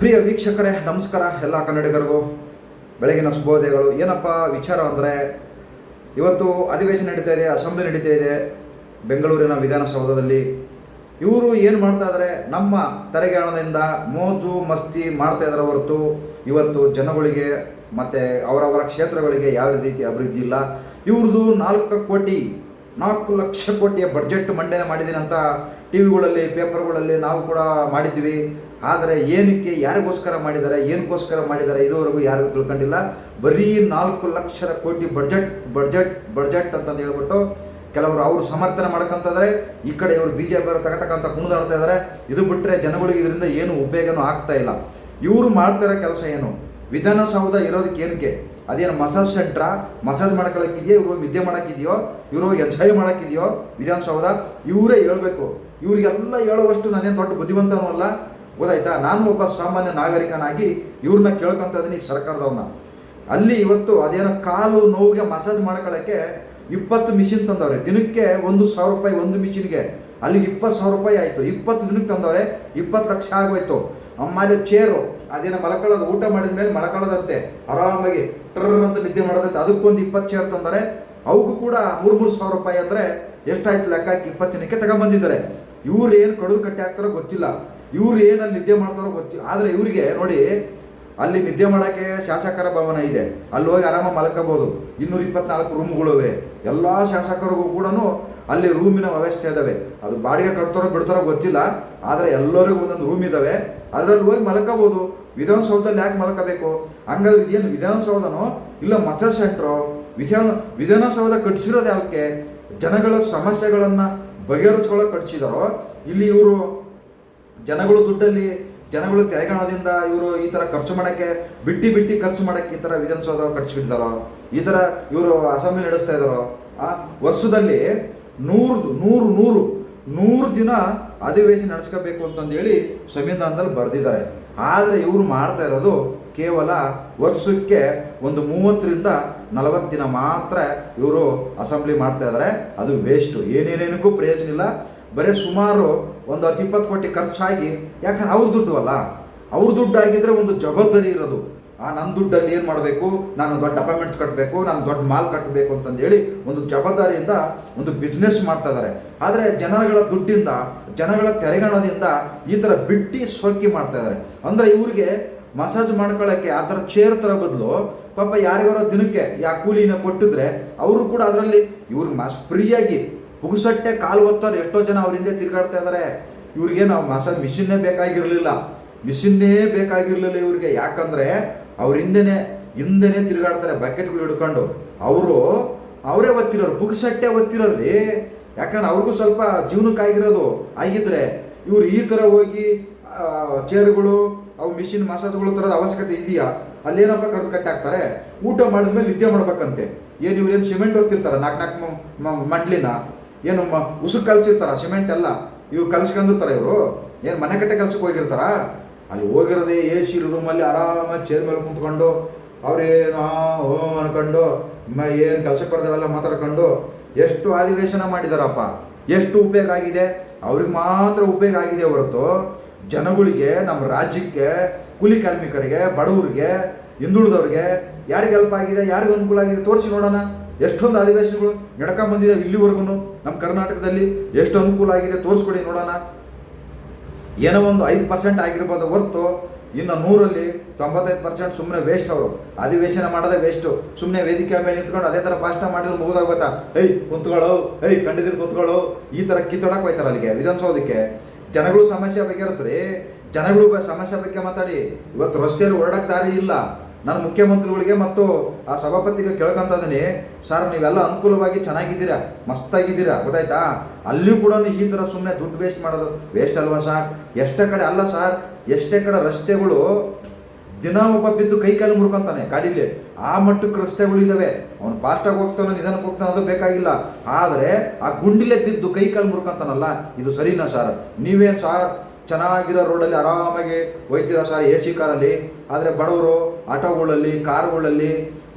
ಪ್ರಿಯ ವೀಕ್ಷಕರೇ, ನಮಸ್ಕಾರ ಎಲ್ಲ ಕನ್ನಡಿಗರಿಗೂ. ಬೆಳಗಿನ ಶುಭೋದಯಗಳು. ಏನಪ್ಪ ವಿಚಾರ ಅಂದರೆ, ಇವತ್ತು ಅಧಿವೇಶನ ನಡೀತಾ ಇದೆ, ಅಸೆಂಬ್ಲಿ ನಡೀತಾ ಇದೆ, ಬೆಂಗಳೂರಿನ ವಿಧಾನಸೌಧದಲ್ಲಿ. ಇವರು ಏನು ಮಾಡ್ತಾ ಇದ್ದಾರೆ ನಮ್ಮ ತೆರಿಗೆ ಹಣದಿಂದ ಮೋಜು ಮಸ್ತಿ ಮಾಡ್ತಾ ಇದ್ದಾರೆ ಹೊರತು, ಇವತ್ತು ಜನಗಳಿಗೆ ಮತ್ತು ಅವರವರ ಕ್ಷೇತ್ರಗಳಿಗೆ ಯಾವ ರೀತಿ ಅಭಿವೃದ್ಧಿ ಇಲ್ಲ. ಇವ್ರದ್ದು ನಾಲ್ಕು ಕೋಟಿ ನಾಲ್ಕು ಲಕ್ಷ ಕೋಟಿಯ ಬಡ್ಜೆಟ್ ಮಂಡನೆ ಮಾಡಿದ್ದೀನಿ ಅಂತ ಟಿ ವಿಗಳಲ್ಲಿ ಪೇಪರ್ಗಳಲ್ಲಿ ನಾವು ಕೂಡ ಮಾಡಿದ್ದೀವಿ. ಆದರೆ ಏನಕ್ಕೆ ಯಾರಿಗೋಸ್ಕರ ಮಾಡಿದ್ದಾರೆ ಏನಕ್ಕೋಸ್ಕರ ಮಾಡಿದ್ದಾರೆ, ಇದುವರೆಗೂ ಯಾರಿಗೂ ತಿಳ್ಕೊಂಡಿಲ್ಲ. ಬರೀ ನಾಲ್ಕು ಲಕ್ಷ ಕೋಟಿ ಬಡ್ಜೆಟ್ ಬಡ್ಜೆಟ್ ಬಡ್ಜೆಟ್ ಅಂತಂದು ಹೇಳ್ಬಿಟ್ಟು ಕೆಲವರು ಅವರು ಸಮರ್ಥನೆ ಮಾಡ್ಕೊಂತಂದರೆ. ಈ ಕಡೆ ಇವರು ಬಿ ಜೆ ಪಿಯವರು ತಗತಕ್ಕಂಥ ಕುಣಿದಾಡ್ತಾ ಇದ್ದಾರೆ ಇದು ಬಿಟ್ಟರೆ ಜನಗಳಿಗೆ ಇದರಿಂದ ಏನು ಉಪಯೋಗನೂ ಆಗ್ತಾ ಇಲ್ಲ. ಇವರು ಮಾಡ್ತಿರೋ ಕೆಲಸ ಏನು? ವಿಧಾನಸೌಧ ಇರೋದಕ್ಕೆ ಏನಕ್ಕೆ? ಅದೇನು ಮಸಾಜ್ ಸೆಂಟ್ರಾ ಮಸಾಜ್ ಮಾಡ್ಕೊಳಕ್ಕಿದೆಯೋ, ಇವರು ವಿದ್ಯೆ ಮಾಡೋಕ್ಕಿದೆಯೋ, ಇವರು ಎಂಜಾಯ್ ಮಾಡೋಕ್ಕಿದೆಯೋ, ವಿಧಾನಸೌಧ, ಇವರೇ ಹೇಳಬೇಕು. ಇವರಿಗೆಲ್ಲ ಹೇಳುವಷ್ಟು ನಾನೇನು ದೊಡ್ಡ ಬುದ್ಧಿವಂತನೂ ಅಲ್ಲ. ಗೊತ್ತಾಯ್ತಾ? ನಾನು ಒಬ್ಬ ಸಾಮಾನ್ಯ ನಾಗರಿಕನಾಗಿ ಇವ್ರನ್ನ ಕೇಳ್ಕೊತ ಇದ್ದೀನಿ ಸರ್ಕಾರದವ್ರನ್ನ. ಅಲ್ಲಿ ಇವತ್ತು ಅದೇನೋ ಕಾಲು ನೋವಿಗೆ ಮಸಾಜ್ ಮಾಡ್ಕೊಳ್ಳೋಕ್ಕೆ ಇಪ್ಪತ್ತು ಮಿಷಿನ್ ತಂದವ್ರೆ. ದಿನಕ್ಕೆ ಒಂದು ಸಾವಿರ ರೂಪಾಯಿ ಒಂದು ಮಿಷಿನ್ಗೆ ಅಲ್ಲಿ ಇಪ್ಪತ್ತು ಸಾವಿರ ರೂಪಾಯಿ ಆಯಿತು. ಇಪ್ಪತ್ತು ದಿನಕ್ಕೆ ತಂದವ್ರೆ. ಇಪ್ಪತ್ತು ಲಕ್ಷ ಆಗೋಯ್ತು. ಆಮೇಲೆ ಚೇರು ಅದೇನೋ ಮಲಕೊಳ್ಳೋದು ಊಟ ಮಾಡಿದ ಮೇಲೆ ಮಲಕೊಳ್ಳೋದತ್ತೆ ಆರಾಮಾಗಿ ಟ್ರರ್ ಅಂತ ನಿದ್ದೆ ಮಾಡೋದಂತೆ. ಅದಕ್ಕೊಂದು ಇಪ್ಪತ್ತು ಚೇರ್ ತಂದರೆ, ಅವಕ್ಕೂ ಕೂಡ ಮೂರು ಮೂರು ಸಾವಿರ ರೂಪಾಯಿ ಅಂದರೆ ಎಷ್ಟಾಯ್ತು ಲೆಕ್ಕ ಹಾಕಿ ಇಪ್ಪತ್ತು ದಿನಕ್ಕೆ ತಗೊಂಬಂದಿದ್ದಾರೆ. ಇವ್ರು ಏನು ಕಡಲು ಕಟ್ಟಿ ಹಾಕ್ತಾರೋ ಗೊತ್ತಿಲ್ಲ. ಇವ್ರು ಏನು ಅಲ್ಲಿ ನಿದ್ದೆ ಮಾಡ್ತಾರೋ ಗೊತ್ತಿಲ್ಲ ಆದರೆ ಇವರಿಗೆ ನೋಡಿ, ಅಲ್ಲಿ ನಿದ್ದೆ ಮಾಡೋಕ್ಕೆ ಶಾಸಕರ ಭವನ ಇದೆ. ಅಲ್ಲಿ ಹೋಗಿ ಆರಾಮಾಗಿ ಮಲ್ಕೋಬೋದು. ಇನ್ನೂರ ಇಪ್ಪತ್ನಾಲ್ಕು ರೂಮ್ಗಳಿವೆ ಎಲ್ಲ ಶಾಸಕರಿಗೂ ಕೂಡ ಅಲ್ಲಿ ರೂಮಿನ ವ್ಯವಸ್ಥೆ ಇದ್ದಾವೆ ಅದು ಬಾಡಿಗೆ ಕಟ್ತಾರೋ ಬಿಡ್ತಾರೋ ಗೊತ್ತಿಲ್ಲ, ಆದರೆ ಎಲ್ಲರಿಗೂ ಒಂದೊಂದು ರೂಮ್ ಇದ್ದಾವೆ ಅದರಲ್ಲಿ ಹೋಗಿ ಮಲ್ಕೋಬೋದು. ವಿಧಾನಸೌಧದಲ್ಲಿ ಯಾಕೆ ಮಲ್ಕೋಬೇಕು? ಹಂಗಾದ್ರೆ ಇದೇನು ವಿಧಾನಸೌಧನೋ? ಇಲ್ಲ ಮಸಾಜ್ ಸೆಂಟ್ರು? ವಿಧಾನ ವಿಧಾನಸೌಧ ಕಟ್ಟಿಸಿರೋದು ಯಾಕೆ? ಜನಗಳ ಸಮಸ್ಯೆಗಳನ್ನು ಬಗೆಹರಿಸ್ಕೊಳ್ಳೋಕೆ ಕಟ್ಟಿಸಿದಾರೋ ಇಲ್ಲಿ ಇವರು ಜನಗಳು ದುಡ್ಡಲ್ಲಿ, ಜನಗಳು ತೆರೆಗಣದಿಂದ ಇವರು ಈ ಥರ ಖರ್ಚು ಮಾಡೋಕ್ಕೆ, ಬಿಟ್ಟು ಬಿಟ್ಟು ಖರ್ಚು ಮಾಡೋಕ್ಕೆ ಈ ಥರ ವಿಧಾನಸೌಧ ಕಟ್ಟಿಸ್ಬಿಟ್ಟಿದ್ದಾರೋ ಈ ಥರ ಇವರು ಅಸೆಂಬ್ಲಿ ನಡೆಸ್ತಾ ಇದ್ದಾರೋ ಆ, ವರ್ಷದಲ್ಲಿ ನೂರು ನೂರು ನೂರು ನೂರು ದಿನ ಅಧಿವೇಶನ ನಡೆಸ್ಕೋಬೇಕು ಅಂತಂದೇಳಿ ಸಂವಿಧಾನದಲ್ಲಿ ಬರೆದಿದ್ದಾರೆ. ಆದರೆ ಇವರು ಮಾಡ್ತಾ ಇರೋದು ಕೇವಲ ವರ್ಷಕ್ಕೆ ಒಂದು ಮೂವತ್ತರಿಂದ ನಲವತ್ತು ದಿನ ಮಾತ್ರ ಇವರು ಅಸೆಂಬ್ಲಿ ಮಾಡ್ತಾ ಇದ್ದಾರೆ. ಅದು ವೇಸ್ಟು ಏನೇನೇನಕ್ಕೂ ಪ್ರಯೋಜನ ಇಲ್ಲ. ಬರೀ ಸುಮಾರು ಒಂದು ಹತ್ತು ಇಪ್ಪತ್ತು ಕೋಟಿ ಖರ್ಚಾಗಿ, ಯಾಕಂದ್ರೆ ಅವ್ರ ದುಡ್ಡು ಅಲ್ಲ. ಅವ್ರ ದುಡ್ಡು ಒಂದು ಜವಾಬ್ದಾರಿ ಇರೋದು. ಆ ನನ್ನ ದುಡ್ಡಲ್ಲಿ ಏನು ಮಾಡಬೇಕು? ನಾನು ದೊಡ್ಡ ಅಪಾರ್ಟ್ಮೆಂಟ್ಸ್ ಕಟ್ಟಬೇಕು ನಾನು ದೊಡ್ಡ ಮಾಲ್ ಕಟ್ಟಬೇಕು ಅಂತಂದೇಳಿ ಒಂದು ಜವಾಬ್ದಾರಿಯಿಂದ ಒಂದು ಬಿಸ್ನೆಸ್ ಮಾಡ್ತಾ ಇದ್ದಾರೆ ಆದರೆ ಜನಗಳ ದುಡ್ಡಿಂದ, ಜನಗಳ ತೆರೆಗಣದಿಂದ ಈ ಥರ ಬಿಟ್ಟು ಸೊಕ್ಕಿ ಮಾಡ್ತಾ ಇದ್ದಾರೆ ಅಂದರೆ ಇವ್ರಿಗೆ ಮಸಾಜ್ ಮಾಡ್ಕೊಳ್ಳೋಕ್ಕೆ ಆ ಥರ ಚೇರ್ ಥರ ಬದಲು ಪಾಪ ಯಾರಿಗಾರ ದಿನಕ್ಕೆ ಯಾ ಕೂಲಿನ ಕೊಟ್ಟಿದ್ರೆ ಅವರು ಕೂಡ ಅದರಲ್ಲಿ ಇವ್ರು ಮಸ್ ಫ್ರೀಯಾಗಿ ಪುಗುಸಟ್ಟೆ ಕಾಲು ಒತ್ತೋರು ಎಷ್ಟೋ ಜನ ಅವ್ರ ಹಿಂದೆ ತಿರುಗಾಡ್ತಾ ಇದ್ದಾರೆ ಇವ್ರಿಗೆ ನಾವು ಮಸಾಜ್ ಮಿಷಿನ್ನೇ ಬೇಕಾಗಿರಲಿಲ್ಲ. ಮಿಷಿನ್ನೇ ಬೇಕಾಗಿರಲಿಲ್ಲ ಇವ್ರಿಗೆ. ಯಾಕಂದರೆ ಅವ್ರ ಹಿಂದೆನೆ ಹಿಂದೆನೆ ತಿರುಗಾಡ್ತಾರೆ ಬಕೆಟ್ಗಳು ಹಿಡ್ಕೊಂಡು. ಅವರು, ಅವರೇ ಒತ್ತಿರೋರು ಬುಗ್ಸಟ್ಟೆ ಒತ್ತಿರೋರಿ ಯಾಕಂದ್ರೆ ಅವ್ರಿಗೂ ಸ್ವಲ್ಪ ಜೀವನಕ್ಕಾಗಿರೋದು ಆಗಿದ್ರೆ ಇವ್ರು ಈ ಥರ ಹೋಗಿ ಚೇರ್ಗಳು, ಅವು ಮಿಷಿನ್ ಮಸಾಜ್ಗಳು ತರದ ಅವಶ್ಯಕತೆ ಇದೆಯಾ? ಅಲ್ಲೇನಪ್ಪ ಕಡ್ದು ಕಟ್ಟಿ ಹಾಕ್ತಾರೆ ಊಟ ಮಾಡಿದ್ಮೇಲೆ ನಿದ್ದೆ ಮಾಡ್ಬೇಕಂತೆ. ಏನು ಇವ್ರೇನು ಸಿಮೆಂಟ್ ಹೊತ್ತಿರ್ತಾರ ನಾಲ್ಕು ನಾಲ್ಕು ಮಂಡ್ಲಿನ? ಏನು ಮ, ಉಸುಕು ಕಲ್ಸಿರ್ತಾರ? ಸಿಮೆಂಟ್ ಎಲ್ಲ? ಇವ್ರು ಕಲ್ಸ್ಕೊಂಡಿರ್ತಾರ ಇವರು? ಏನು ಮನೆ ಕಟ್ಟೆ ಕೆಲಸಕ್ಕೆ ಹೋಗಿರ್ತಾರ? ಅಲ್ಲಿ ಹೋಗಿರೋದೇ ಎ ಸಿ ರೂಮಲ್ಲಿ ಆರಾಮಾಗಿ ಚೇರ್ ಮೇಲೆ ಕುಂತ್ಕೊಂಡು ಅವ್ರೇನು ಓ ಅನ್ಕೊಂಡು ಏನು ಕೆಲಸಕ್ಕೆ ಬರ್ದವೆಲ್ಲ ಮಾತಾಡ್ಕೊಂಡು, ಎಷ್ಟು ಅಧಿವೇಶನ ಮಾಡಿದಾರಪ್ಪ, ಎಷ್ಟು ಉಪಯೋಗ ಆಗಿದೆ? ಅವ್ರಿಗೆ ಮಾತ್ರ ಉಪಯೋಗ ಆಗಿದೆ ಹೊರತು ಜನಗಳಿಗೆ, ನಮ್ಮ ರಾಜ್ಯಕ್ಕೆ, ಕೂಲಿ ಕಾರ್ಮಿಕರಿಗೆ, ಬಡವರಿಗೆ, ಹಿಂದುಳಿದವ್ರಿಗೆ ಯಾರಿಗೆ ಹೆಲ್ಪ್ ಆಗಿದೆ, ಯಾರಿಗೆ ಅನುಕೂಲ ಆಗಿದೆ ತೋರಿಸಿ ನೋಡೋಣ. ಎಷ್ಟೊಂದು ಅಧಿವೇಶನಗಳು ನಡ್ಕೊಂಡ್ ಬಂದಿದೆ ಇಲ್ಲಿವರೆಗೂ. ನಮ್ಮ ಕರ್ನಾಟಕದಲ್ಲಿ ಎಷ್ಟು ಅನುಕೂಲ ಆಗಿದೆ ತೋರಿಸ್ಕೊಡಿ ನೋಡೋಣ. ಏನೋ ಒಂದು ಐದು ಪರ್ಸೆಂಟ್ ಆಗಿರ್ಬೋದು ಹೊರತು ಇನ್ನು ನೂರಲ್ಲಿ ತೊಂಬತ್ತೈದು ಪರ್ಸೆಂಟ್ ಸುಮ್ಮನೆ ವೇಸ್ಟ್ ಅವರು. ಅಧಿವೇಶನ ಮಾಡೋದೇ ವೇಸ್ಟು ಸುಮ್ಮನೆ ವೇದಿಕೆ ಮೇಲೆ ನಿಂತ್ಕೊಂಡು ಅದೇ ಥರ ಭಾಷಣ ಮಾಡಿದ್ರೆ ಮುಗಿದೋಗ್ಬೋತಾ ಏಯ್, ಕುಂತ್ಕೊಳ್ಳೋ. ಏಯ್ ಕಂಡಿದ್ರು ಕುಂತ್ಕೊಳ್ಳೋ. ಈ ಥರ ಕಿತ್ತೊಡಕ್ಕೆ ಹೋಯ್ತಾರೆ ಅಲ್ಲಿಗೆ ವಿಧಾನಸೌಧಕ್ಕೆ. ಜನಗಳು ಸಮಸ್ಯೆ ಬಗೆಹರಿಸ್ರಿ. ಜನಗಳು ಬ- ಸಮಸ್ಯೆ ಬಗ್ಗೆ ಮಾತಾಡಿ. ಇವತ್ತು ರಸ್ತೆಯಲ್ಲಿ ಓಡಾಡಕ್ಕೆ ದಾರಿ ಇಲ್ಲ. ನಾನು ಮುಖ್ಯಮಂತ್ರಿಗಳಿಗೆ ಮತ್ತು ಆ ಸಭಾಪತಿಗೆ ಕೇಳ್ಕೊಂತ ಇದೀನಿ ಸರ್, ನೀವೆಲ್ಲ ಅನುಕೂಲವಾಗಿ ಚೆನ್ನಾಗಿದ್ದೀರಾ? ಮಸ್ತಾಗಿದ್ದೀರಾ? ಗೊತ್ತಾಯ್ತಾ? ಅಲ್ಲಿಯೂ ಕೂಡ ಈ ಥರ ಸುಮ್ಮನೆ ದುಡ್ಡು ವೇಸ್ಟ್ ಮಾಡೋದು. ವೇಸ್ಟ್ ಅಲ್ವಾ ಸರ್? ಎಷ್ಟೇ ಕಡೆ ಅಲ್ಲ ಸರ್. ಎಷ್ಟೇ ಕಡೆ ರಸ್ತೆಗಳು ದಿನ ಒಬ್ಬ ಬಿದ್ದು ಕೈ ಕಾಲು ಮುರ್ಕೊಂತಾನೆ ಗಾಡೀಲಿ. ಆ ಮಟ್ಟಕ್ಕೆ ರಸ್ತೆಗಳು ಅವ್ನು ಫಾಸ್ಟಾಗಿ ಹೋಗ್ತಾನೆ, ನಿಧಾನಕ್ಕೆ ಹೋಗ್ತಾನೆ ಅದು ಬೇಕಾಗಿಲ್ಲ. ಆದರೆ ಆ ಗುಂಡಿಲೇ ಬಿದ್ದು ಕೈ ಕಾಲು ಮುರ್ಕೊಂತಾನಲ್ಲ, ಇದು ಸರಿನಾ ಸರ್? ನೀವೇನು ಸರ್? ಚೆನ್ನಾಗಿರೋ ರೋಡಲ್ಲಿ ಆರಾಮಾಗಿ ಹೋಯ್ತೀರಾ ಸರ್ ಎ ಸಿ ಕಾರಲ್ಲಿ, ಆದರೆ ಬಡವರು ಆಟೋಗಳಲ್ಲಿ, ಕಾರುಗಳಲ್ಲಿ,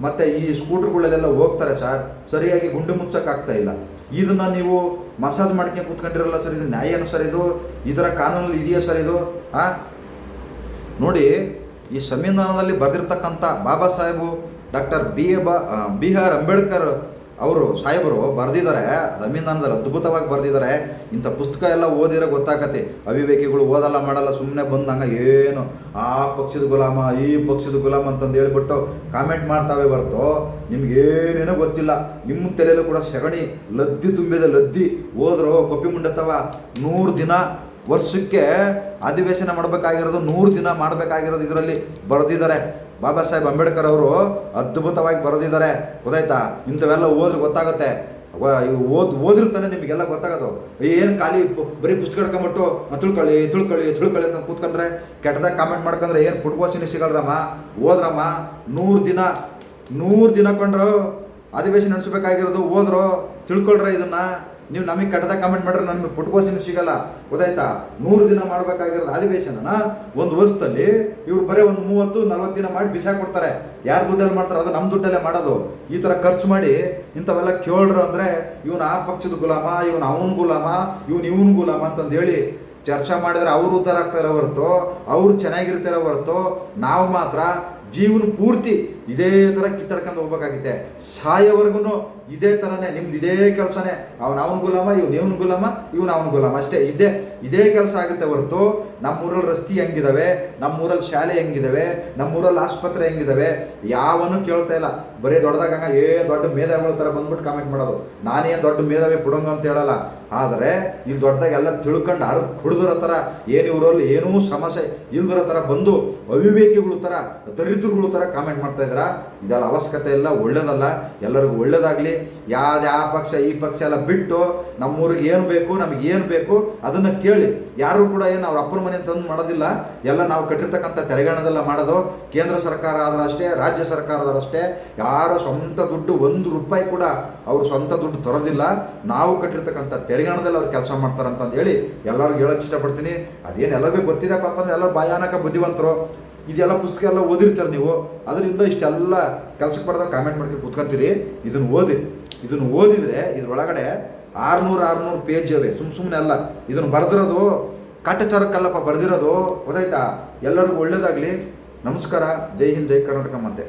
ಮತ್ತು ಈ ಸ್ಕೂಟ್ರ್ಗಳಲ್ಲೆಲ್ಲ ಹೋಗ್ತಾರೆ ಸರ್. ಸರಿಯಾಗಿ ಗುಂಡು ಮುಚ್ಚೋಕ್ಕಾಗ್ತಾ ಇಲ್ಲ. ಇದನ್ನು ನೀವು ಮಸಾಜ್ ಮಾಡ್ಕೊಂಡು ಕೂತ್ಕೊಂಡಿರಲ್ಲ ಸರ್, ಇದು ನ್ಯಾಯನ ಸರ್ ಇದು? ಈ ಥರ ಕಾನೂನಲ್ಲಿ ಇದೆಯಾ ಸರ್ ಇದು? ಹಾಂ ನೋಡಿ, ಈ ಸಂವಿಧಾನದಲ್ಲಿ ಬರೆದಿರ್ತಕ್ಕಂಥ Baba Saheb doctor B A ಬಾ ಬಿ ಆರ್ ಅಂಬೇಡ್ಕರ್ ಅವರು ಸಾಹೇಬರು ಬರೆದಿದ್ದಾರೆ ಸಂವಿಧಾನದಲ್ಲಿ ಅದ್ಭುತವಾಗಿ ಬರೆದಿದ್ದಾರೆ. ಇಂಥ ಪುಸ್ತಕ ಎಲ್ಲ ಓದಿರೋ ಗೊತ್ತಾಗತ್ತೆ ಅವಿವೇಕಿಗಳು ಓದಲ್ಲ, ಮಾಡಲ್ಲ ಸುಮ್ಮನೆ ಬಂದಂಗ ಏನು? ಆ ಪಕ್ಷದ ಗುಲಾಮ, ಈ ಪಕ್ಷದ ಗುಲಾಮ ಅಂತಂದು ಹೇಳ್ಬಿಟ್ಟು ಕಾಮೆಂಟ್ ಮಾಡ್ತಾವೆ ಹೊರತು ನಿಮ್ಗೇನೇನೋ ಗೊತ್ತಿಲ್ಲ. ನಿಮ್ಮ ತಲೆಯಲ್ಲೂ ಕೂಡ ಸಗಣಿ, ಲದ್ದಿ ತುಂಬಿದ, ಲದ್ದಿ. ಹೋದ್ರು ಕೊಪ್ಪಿ ಮುಂಡತ್ತವ, ನೂರು ದಿನ ವರ್ಷಕ್ಕೆ ಅಧಿವೇಶನ ಮಾಡಬೇಕಾಗಿರೋದು, ನೂರು ದಿನ ಮಾಡಬೇಕಾಗಿರೋದು ಇದರಲ್ಲಿ ಬರೆದಿದ್ದಾರೆ. ಬಾಬಾ ಸಾಹೇಬ್ ಅಂಬೇಡ್ಕರ್ ಅವರು ಅದ್ಭುತವಾಗಿ ಬರೆದಿದ್ದಾರೆ. ಗೊತ್ತಾಯ್ತಾ? ಇಂಥವೆಲ್ಲ ಓದ್ರೆ ಗೊತ್ತಾಗುತ್ತೆ. ಓದ್, ಓದಿರ್ತಾನೆ ನಿಮಗೆಲ್ಲ ಗೊತ್ತಾಗೋದು. ಏನು ಖಾಲಿ ಬರೀ ಪುಸ್ತಕ ಹಿಡ್ಕೊಂಬಿಟ್ಟು ತುಳ್ಕೊಳ್ಳಿ ತಿಳ್ಕೊಳ್ಳಿ ತಿಳ್ಕೊಳ್ಳಿ ತಿಳ್ಕೊಳ್ಳಿ ಅಂತ ಕೂತ್ಕೊಂಡ್ರೆ ಕೆಟ್ಟದಾಗ ಕಾಮೆಂಟ್ ಮಾಡ್ಕೊಂಡ್ರೆ ಏನು ಫುಟ್ಬಾಲ್ ಸಿಗಲ್ರಮ್ಮ? ಓದ್ರಮ್ಮ? ನೂರು ದಿನ ನೂರು ದಿನ ಕೊಂಡ್ರು ಅಧಿವೇಶನ ನಡೆಸಬೇಕಾಗಿರೋದು, ಓದ್ರು, ತಿಳ್ಕೊಳ್ರ ಇದನ್ನ. ನೀವು ನಮಗೆ ಕಟ್ಟದ ಕಮೆಂಟ್ ಮಾಡಿದ್ರೆ ನಮಗೆ ಪುಟ್ಕೋಸಿನ ಸಿಗಲ್ಲ. ಗೊತ್ತಾಯ್ತಾ? ನೂರು ದಿನ ಮಾಡಬೇಕಾಗಿರೋದು ಅಧಿವೇಶನನ, ಒಂದು ವರ್ಷದಲ್ಲಿ ಇವ್ರು ಬರೀ ಒಂದು ಮೂವತ್ತು, ನಲ್ವತ್ತು ದಿನ ಮಾಡಿ ಬಿಸಾಕ್ಬಿಡ್ತಾರೆ ಯಾರು ದುಡ್ಡಲ್ಲಿ ಮಾಡ್ತಾರೆ ಅದು ನಮ್ಮ ದುಡ್ಡಲ್ಲೇ ಮಾಡೋದು. ಈ ಥರ ಖರ್ಚು ಮಾಡಿ ಇಂಥವೆಲ್ಲ ಕೇಳ್ರು ಅಂದರೆ ಇವನು ಆ ಪಕ್ಷದ ಗುಲಾಮ, ಇವನು ಅವನ ಗುಲಾಮ, ಇವನು ಇವನ ಗುಲಾಮ ಅಂತಂದು ಹೇಳಿ ಚರ್ಚೆ ಮಾಡಿದ್ರೆ ಅವರು ಉದ್ಧಾರ ಆಗ್ತಾರೆ ಹೊರತು, ಅವರು ಚೆನ್ನಾಗಿರ್ತಾರೆ ಹೊರತು ನಾವು ಮಾತ್ರ ಜೀವನ ಪೂರ್ತಿ ಇದೇ ಥರ ಕಿತ್ತಾಡ್ಕೊಂಡು ಹೋಗ್ಬೇಕಾಗಿದೆ ಸಾಯೋವರೆಗೂ ಇದೇ ಥರನೇ ನಿಮ್ದು ಇದೇ ಕೆಲಸನೇ. ಅವನು ಅವನ ಗುಲಾಮ, ಇವ್ನು ಇವನ್ ಗುಲಾಮ, ಇವನು ಅವನ ಗುಲಾಮ. ಅಷ್ಟೇ ಇದೇ ಇದೇ ಕೆಲಸ ಆಗುತ್ತೆ ಹೊರತು ನಮ್ಮೂರಲ್ಲಿ ರಸ್ತೆ ಹೆಂಗಿದಾವೆ ನಮ್ಮೂರಲ್ಲಿ ಶಾಲೆ ಹೆಂಗಿದಾವೆ ನಮ್ಮೂರಲ್ಲಿ ಆಸ್ಪತ್ರೆ ಹೆಂಗಿದಾವೆ, ಯಾವನು ಕೇಳ್ತಾ ಇಲ್ಲ. ಬರೀ ದೊಡ್ಡದಾಗ ಏ, ದೊಡ್ಡ ಮೇಧಾವಿಗಳ ಥರ ಬಂದ್ಬಿಟ್ಟು ಕಾಮೆಂಟ್ ಮಾಡೋದು. ನಾನೇ ದೊಡ್ಡ ಮೇಧಾವಿ ಪುಡಂಗ ಅಂತ ಹೇಳಲ್ಲ. ಆದರೆ ಇಲ್ಲಿ ದೊಡ್ಡದಾಗ ಎಲ್ಲ ತಿಳ್ಕೊಂಡು ಅರ್ಧ ಕುಡಿದಿರೋ ಥರ ಏನು ಇವರಲ್ಲಿ ಏನೂ ಸಮಸ್ಯೆ ಇಲ್ದಿರೋ ಥರ ಬಂದು ಅವಿವೇಕಿಗಳು ಥರ ದರಿದ್ರಗಳು ಥರ ಕಾಮೆಂಟ್ ಮಾಡ್ತಾ ಇದೆಲ್ಲ ಅವಶ್ಯಕತೆ ಇಲ್ಲ, ಒಳ್ಳೇದಲ್ಲ, ಎಲ್ಲರಿಗೂ ಒಳ್ಳೇದಾಗಲಿ. ಯಾವ್ದು ಯಾವ ಪಕ್ಷ, ಈ ಪಕ್ಷ ಎಲ್ಲ ಬಿಟ್ಟು ನಮ್ಮೂರಿಗೆ ಏನು ಬೇಕು, ನಮಗೆ ಏನು ಬೇಕು, ಅದನ್ನು ಕೇಳಿ. ಯಾರು ಕೂಡ ಏನು ಅವ್ರ ಅಪ್ಪನ ಮನೆ ತಂದು ಮಾಡೋದಿಲ್ಲ. ಎಲ್ಲ ನಾವು ಕಟ್ಟಿರ್ತಕ್ಕಂಥ ತೆರೆಗಣದೆಲ್ಲ ಮಾಡೋದು ಕೇಂದ್ರ ಸರ್ಕಾರ ಆದರೂ ಅಷ್ಟೇ, ರಾಜ್ಯ ಸರ್ಕಾರದವರು ಅಷ್ಟೇ. ಯಾರ ಸ್ವಂತ ದುಡ್ಡು ಒಂದು ರೂಪಾಯಿ ಕೂಡ ಅವರು ಸ್ವಂತ ದುಡ್ಡು ತರೋದಿಲ್ಲ. ನಾವು ಕಟ್ಟಿರ್ತಕ್ಕಂಥ ತೆರೆಗಣದಲ್ಲಿ ಅವ್ರು ಕೆಲಸ ಮಾಡ್ತಾರಂತ ಹೇಳಿ ಎಲ್ಲರಿಗೂ ಹೇಳೋಕ್ಕೆ ಇಷ್ಟಪಡ್ತೀನಿ. ಅದೇನು ಎಲ್ಲರಿಗೂ ಗೊತ್ತಿದೆ ಪಾಪ ಅಂದ್ರೆ ಎಲ್ಲರೂ ಭಯಾನಕ ಬುದ್ಧಿವಂತರು. ಇದೆಲ್ಲ ಪುಸ್ತಕ ಎಲ್ಲ ಓದಿರ್ತಾರೆ ನೀವು? ಅದರಿಂದ ಇಷ್ಟೆಲ್ಲ ಕೆಲಸಕ್ಕೆ ಬರ್ದಾಗ ಕಾಮೆಂಟ್ ಮಾಡ್ಕೊಂಡು ಕೂತ್ಕೊಂತೀರಿ. ಇದನ್ನು ಓದಿ. ಇದನ್ನು ಓದಿದರೆ ಇದ್ರೊಳಗಡೆ ಆರುನೂರು ಆರುನೂರು ಪೇಜ್ ಅವೆ. ಸುಮ್ಮ ಸುಮ್ಮನೆ ಅಲ್ಲ. ಇದನ್ನು ಬರೆದಿರೋದು ಕಾಟಾಚಾರಕ್ಕಲ್ಲಪ್ಪ ಬರೆದಿರೋದು, ಗೊತ್ತಾಯ್ತಾ? ಎಲ್ಲರಿಗೂ ಒಳ್ಳೇದಾಗಲಿ. ನಮಸ್ಕಾರ. ಜೈ ಹಿಂದ್, ಜೈ ಕರ್ನಾಟಕ ಮತ್ತೆ